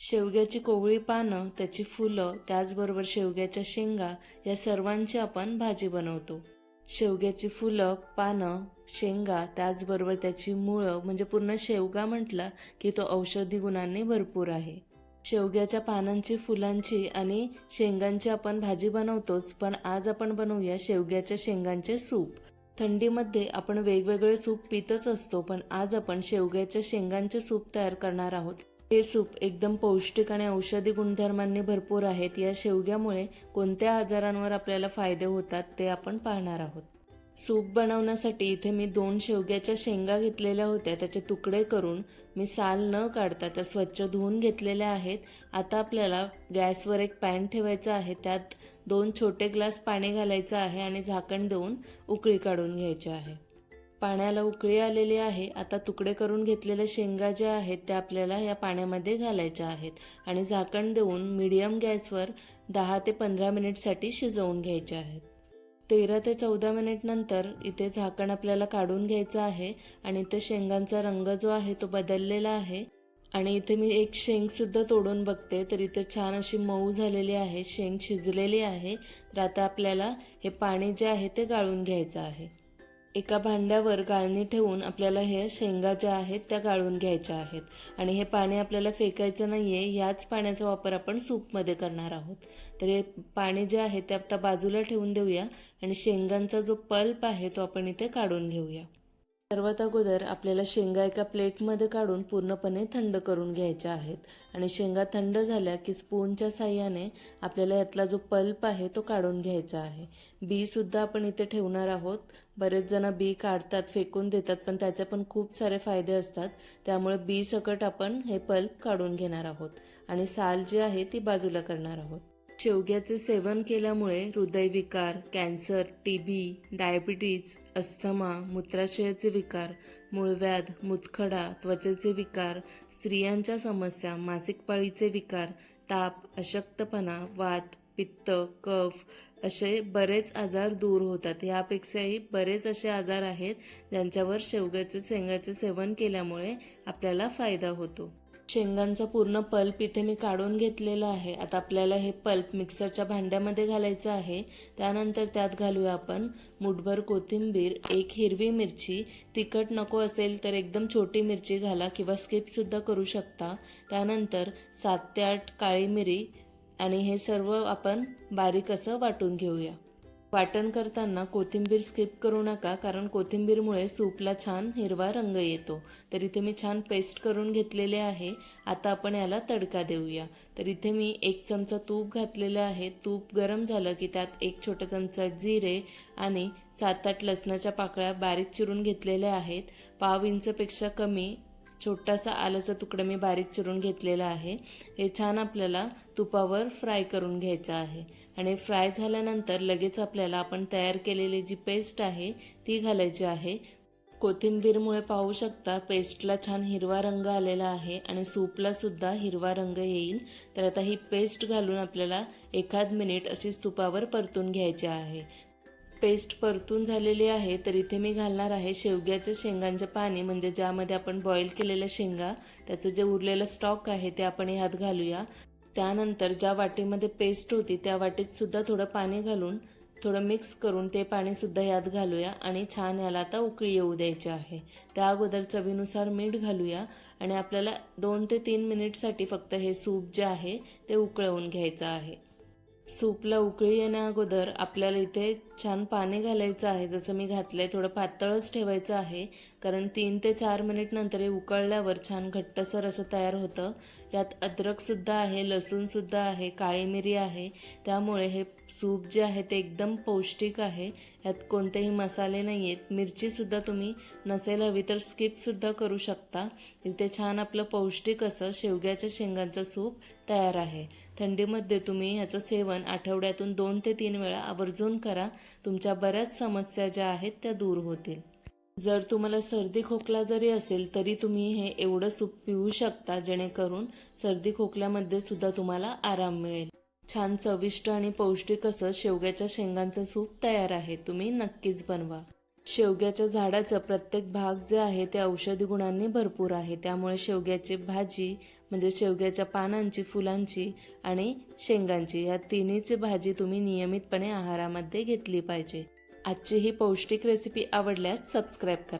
शेवग्याची कोवळी पानं त्याची फुलं त्याचबरोबर शेवग्याच्या शेंगा या सर्वांची आपण भाजी बनवतो. शेवग्याची फुलं पानं शेंगा त्याचबरोबर त्याची मुळं म्हणजे पूर्ण शेवगा म्हटला की तो औषधी गुणांनी भरपूर आहे. शेवग्याच्या पानांची फुलांची आणि शेंगांची आपण भाजी बनवतोच पण आज आपण बनवूया शेवग्याच्या शेंगांचे सूप. थंडीमध्ये आपण वेगवेगळे सूप पितच असतो पण आज आपण शेवग्याच्या शेंगांचे सूप तयार करणार आहोत. हे सूप एकदम पौष्टिक आणि औषधी गुणधर्मांनी भरपूर आहेत. या शेवग्यामुळे कोणत्या आजारांवर आपल्याला फायदे होतात ते आपण पाहणार आहोत. सूप बनवण्यासाठी इथे मी दोन शेवग्याच्या शेंगा घेतलेल्या होत्या. त्याचे तुकडे करून मी साल न काढता त्या स्वच्छ धुवून घेतलेल्या आहेत. आता आपल्याला गॅसवर एक पॅन ठेवायचा आहे. त्यात दोन छोटे ग्लास पाणी घालायचं आहे आणि झाकण देऊन उकळी काढून घ्यायची आहे. पाण्याला उकळी आलेली आहे. आता तुकडे करून घेतलेल्या शेंगा ज्या आहेत त्या आपल्याला या पाण्यामध्ये घालायच्या आहेत आणि झाकण देऊन मीडियम गॅसवर दहा ते पंधरा मिनिटसाठी शिजवून घ्यायचे आहेत. तेरा ते चौदा मिनिटनंतर इथे झाकण आपल्याला काढून घ्यायचं आहे आणि इथे शेंगांचा रंग जो आहे तो बदललेला आहे. आणि इथे मी एक शेंगसुद्धा तोडून बघते तर इथे छान अशी मऊ झालेली आहे शेंग शिजलेली आहे. तर आता आपल्याला हे पाणी जे आहे ते गाळून घ्यायचं आहे. एका भांड्यावर गाळणी ठेवून आपल्याला हे शेंगा ज्या आहेत त्या गाळून घ्यायच्या आहेत. आणि हे पाणी आपल्याला फेकायचं नाही आहे याच पाण्याचा वापर आपण सूपमध्ये करणार आहोत. तर हे पाणी जे आहे ते आता बाजूला ठेवून देऊया आणि शेंगांचा जो पल्प आहे तो आपण इथे काढून घेऊया. सर्वात अगोदर आपल्याला शेंगा एका प्लेटमध्ये काढून पूर्णपणे थंड करून घ्यायच्या आहेत. आणि शेंगा थंड झाल्या की स्पूनच्या साह्याने आपल्याला यातला जो पल्प आहे तो काढून घ्यायचा आहे. बीसुद्धा आपण इथे ठेवणार आहोत. बरेच जण बी काढतात फेकून देतात पण त्याचे पण खूप सारे फायदे असतात. त्यामुळे बी सकट आपण हे पल्प काढून घेणार आहोत. आणि साल जी आहे ती बाजूला करणार आहोत. शेवग्याचे सेवन केल्यामुळे हृदयविकार cancer T B diabetes asthma मूत्राशयाचे विकार मूळव्याध मुतखडा त्वचेचे विकार स्त्रियांच्या समस्या मासिक पाळीचे विकार ताप अशक्तपणा वात पित्त कफ असे बरेच आजार दूर होतात. यापेक्षाही बरेच असे आजार आहेत ज्यांच्यावर शेवग्याचे शेंगाचे सेवन केल्यामुळे आपल्याला फायदा होतो. शेंगांचा पूर्ण पल्प इथे मी काढून घेतलेला आहे. आता आपल्याला हे पल्प मिक्सरच्या भांड्यामध्ये घालायचं आहे. त्यानंतर त्यात घालूया आपण मुठभर कोथिंबीर एक हिरवी मिरची. तिखट नको असेल तर एकदम छोटी मिरची घाला किंवा स्किपसुद्धा करू शकता. त्यानंतर सात ते आठ काळी मिरी आणि हे सर्व आपण बारीक असं वाटून घेऊया. वाटण करताना कोथिंबीर स्किप करू नका कारण कोथिंबीरमुळे सूपला छान हिरवा रंग येतो. तर इथे मी छान पेस्ट करून घेतलेले आहे. आता आपण याला तडका देऊया. तर इथे मी एक चमचा तूप घातलेलं आहे. तूप गरम झालं की त्यात एक छोटा चमचा जिरे आणि सात आठ लसणाच्या पाकळ्या बारीक चिरून घेतलेल्या आहेत. पाव इंचपेक्षा कमी छोटासा आल्याचा तुकडा मी बारीक चिरून घेतलेला आहे. हे छान आपल्याला तुपावर फ्राय करून घ्यायचं आहे. आणि फ्राय झाल्यानंतर लगेच आपल्याला आपण तयार केलेली जी पेस्ट आहे ती घालायची आहे. कोथिंबीरमुळे पाहू शकता पेस्टला छान हिरवा रंग आलेला आहे आणि सूपला सुद्धा हिरवा रंग येईल. तर आता ही पेस्ट घालून आपल्याला एखाद मिनिट अशीच तुपावर परतून घ्यायची आहे. पेस्ट परतून झालेली आहे तर इथे मी घालणार आहे शेवग्याच्या शेंगांचे पाणी म्हणजे ज्यामध्ये आपण बॉईल केलेल्या शेंगा त्याचं जे उरलेलं स्टॉक आहे ते आपण ह्यात घालूया. त्यानंतर ज्या वाटीमध्ये पेस्ट होती त्या वाटीत सुद्धा थोडं पाणी घालून थोडं मिक्स करून ते पाणीसुद्धा यात घालूया आणि छान याला आता उकळी येऊ द्यायची आहे. त्या अगोदर चवीनुसार मीठ घालूया आणि आपल्याला दोन ते तीन मिनिटसाठी फक्त हे सूप जे आहे ते उकळवून घ्यायचं आहे. सूपला उकळी येण्या अगोदर आपल्याला इथे छान पाणी घालायचं आहे. जसं मी घातलंय थोडं पातळच ठेवायचं आहे. कारण तीन ते चार मिनिट नंतर हे उकळल्यावर छान घट्टसर असं तयार होतं. यात अद्रकसुद्धा आहे लसूणसुद्धा आहे काळी मिरी आहे. त्यामुळे हे सूप जे आहे ते एकदम पौष्टिक आहे. यात कोणतेही मसाले नाही आहेत मिरचीसुद्धा तुम्ही नसेल हवी तर स्किपसुद्धा करू शकता. इथे छान आपलं पौष्टिक असं शेवग्याच्या शेंगांचं सूप तयार आहे. थंडीमध्ये तुम्ही ह्याचं सेवन आठवड्यातून दोन ते तीन वेळा आवर्जून करा. तुमच्या बऱ्याच समस्या ज्या आहेत त्या दूर होतील. जर तुम्हाला सर्दी खोकला जरी असेल तरी तुम्ही हे एवढं सूप पिऊ शकता जेणेकरून सर्दी खोकल्यामध्ये सुद्धा तुम्हाला आराम मिळेल. छान चविष्ट आणि पौष्टिक असं शेवग्याच्या शेंगांचं सूप तयार आहे. तुम्ही नक्कीच बनवा. शेवग्याच्या झाडाचं प्रत्येक भाग जे आहे ते औषधी गुणांनी भरपूर आहे. त्यामुळे शेवग्याची भाजी म्हणजे शेवग्याच्या पानांची फुलांची आणि शेंगांची या तिन्हीची भाजी तुम्ही नियमितपणे आहारामध्ये घेतली पाहिजे. आजची ही पौष्टिक रेसिपी आवडल्यास सबस्क्राईब करा.